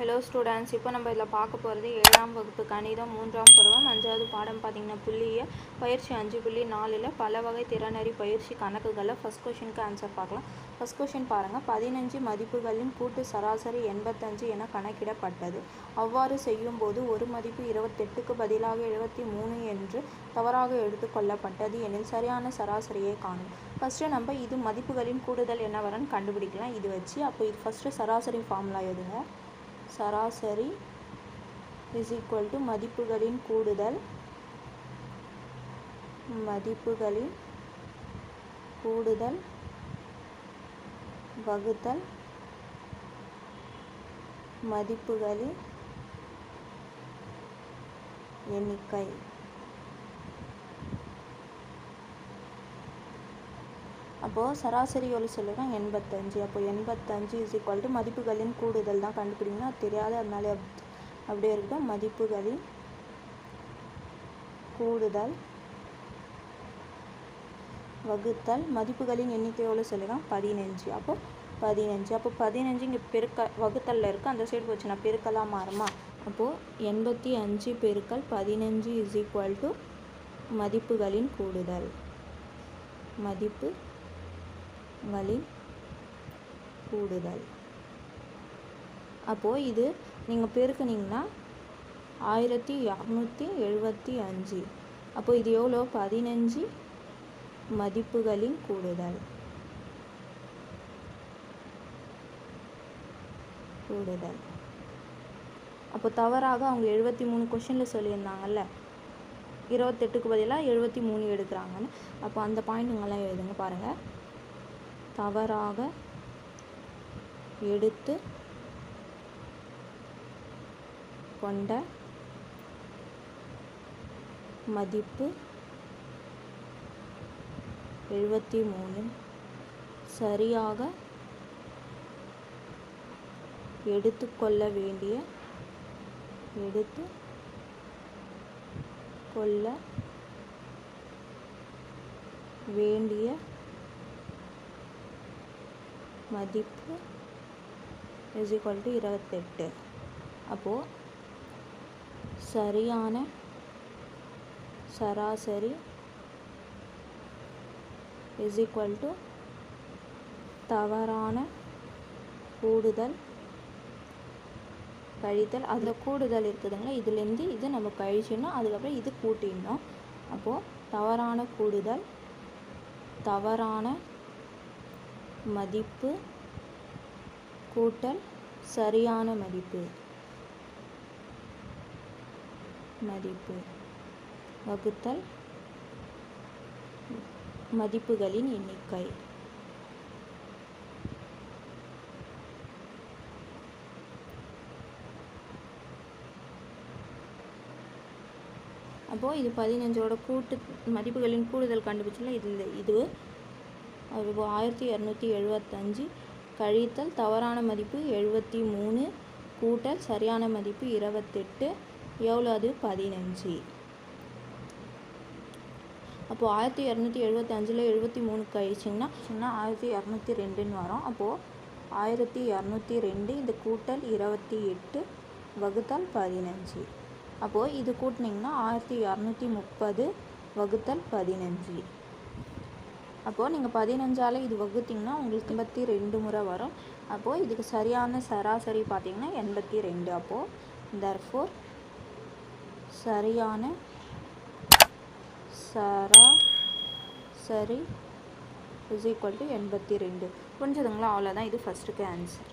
Hello students இப்போ நம்ம இதில் பார்க்க போகிறது ஏழாம் வகுப்பு கணிதம் மூன்றாம் பருவம் அஞ்சாவது பாடம் பார்த்தீங்கன்னா புள்ளிய பயிற்சி அஞ்சு புள்ளி நாலில் பல வகை திறனறி பயிற்சி கணக்குகளை ஃபஸ்ட் கொஷினுக்கு ஆன்சர் பார்க்கலாம். ஃபஸ்ட் கொஷின் பாருங்கள் பதினஞ்சு மதிப்புகளின் கூட்டு சராசரி எண்பத்தஞ்சு என கணக்கிடப்பட்டது. அவ்வாறு செய்யும்போது ஒரு மதிப்பு இருபத்தெட்டுக்கு பதிலாக எழுபத்தி மூணு என்று தவறாக எடுத்துக்கொள்ளப்பட்டது எனில் சரியான சராசரியை காணும். ஃபஸ்ட்டு நம்ம இது மதிப்புகளின் கூடுதல் என்ன வரன்னு கண்டுபிடிக்கலாம். இது வச்சு அப்போ இது ஃபஸ்ட்டு சராசரி ஃபார்முலா எதுங்க? சராசரி இஸ் ஈக்குவல் டு மதிப்புகளின் கூடுதல். மதிப்புகளின் கூடுதல். வகுத்தல். மதிப்புகளின் எண்ணிக்கை. அப்போது சராசரி எவ்வளோ சொல்லிடுறோம் எண்பத்தஞ்சு. அப்போ எண்பத்தஞ்சு இஸ் ஈக்குவல் டு மதிப்புகளின் கூடுதல் தான் கண்டுபிடிங்கன்னா அது தெரியாது அதனால அப்படியே இருக்கட்டும். மதிப்புகளின் கூடுதல் வகுத்தல் மதிப்புகளின் எண்ணிக்கையோடு எவ்வளோ பதினஞ்சு. அப்போ பதினஞ்சு. அப்போ பதினஞ்சு இங்கே பெருக்க வகுத்தலில் இருக்குது அந்த சைடு போச்சுன்னா பெருக்கலாக மாறுமா? அப்போது எண்பத்தி அஞ்சு பெருக்கல் பதினஞ்சு இஸ் ஈக்குவல் டு மதிப்புகளின் கூடுதல். மதிப்பு வலி கூடுதல். அப்போது இது நீங்கள் பெருக்குனீங்கன்னா ஆயிரத்தி இரநூத்தி எழுபத்தி அஞ்சு. அப்போது இது எவ்வளோ? பதினஞ்சு மதிப்புகளின் கூடுதல். கூடுதல். அப்போ தவறாக அவங்க எழுபத்தி மூணு கொஷினில் சொல்லியிருந்தாங்கல்ல? இருபத்தெட்டுக்கு பதிலாக எழுபத்தி மூணு எடுக்கிறாங்கன்னு. அப்போ அந்த பாயிண்ட்டுங்கெல்லாம் எழுதுங்க பாருங்கள் தவறாக எடுத்து கொண்ட மதிப்பு எழுபத்தி மூணு சரியாக எடுத்துக்கொள்ள வேண்டிய எடுத்து கொள்ள வேண்டிய மதிப்பு இஸ் ஈக்குவல் டு இருபத்தெட்டு. அப்போது சரியான சராசரி இஸ் ஈக்குவல் டு தவறான கூடுதல் கழித்தல். அதில் கூடுதல் இருக்குதுங்களா இதுலேருந்து இது நம்ம கழிச்சிடணும். அதுக்கப்புறம் இது கூட்டிடணும். அப்போது தவறான கூடுதல் தவறான மதிப்பு கூட்டல் சரியான மதிப்பு. மதிப்பு வகுத்தல் மதிப்புகளின் எண்ணிக்கை. அப்போது இது பதினஞ்சோட கூட்டு மதிப்புகளின் கூடுதல் கண்டுபிடிச்சல இது இது ரூபாய் ஆயிரத்தி இரநூத்தி எழுபத்தஞ்சு கழித்தல் தவறான மதிப்பு எழுபத்தி மூணு கூட்டல் சரியான மதிப்பு இருபத்தெட்டு எவ்வளோ அது? பதினஞ்சு. அப்போது ஆயிரத்தி இரநூத்தி எழுபத்தஞ்சில் எழுபத்தி மூணு கழிச்சிங்கன்னா சொன்னால் ஆயிரத்தி இரநூத்தி ரெண்டுன்னு வரும். அப்போது ஆயிரத்தி இரநூத்தி ரெண்டு இந்த கூட்டல் இருபத்தி எட்டு வகுத்தல் பதினஞ்சு. அப்போது இது கூட்டினீங்கன்னா ஆயிரத்தி இரநூத்தி முப்பது வகுத்தல் பதினஞ்சு. அப்போது நீங்கள் பதினஞ்சால் இது வகுத்திங்கன்னா உங்களுக்கு எண்பத்தி ரெண்டு முறை வரும். அப்போது இதுக்கு சரியான சராசரி பார்த்தீங்கன்னா எண்பத்தி ரெண்டு. அப்போது தர்ஃபோர் சரியான சராசரி இஸ் ஈக்குவல் டு எண்பத்தி ரெண்டு. புரிஞ்சதுங்களா? அவ்வளோதான் இது ஃபஸ்ட்டுக்கு ஆன்சர்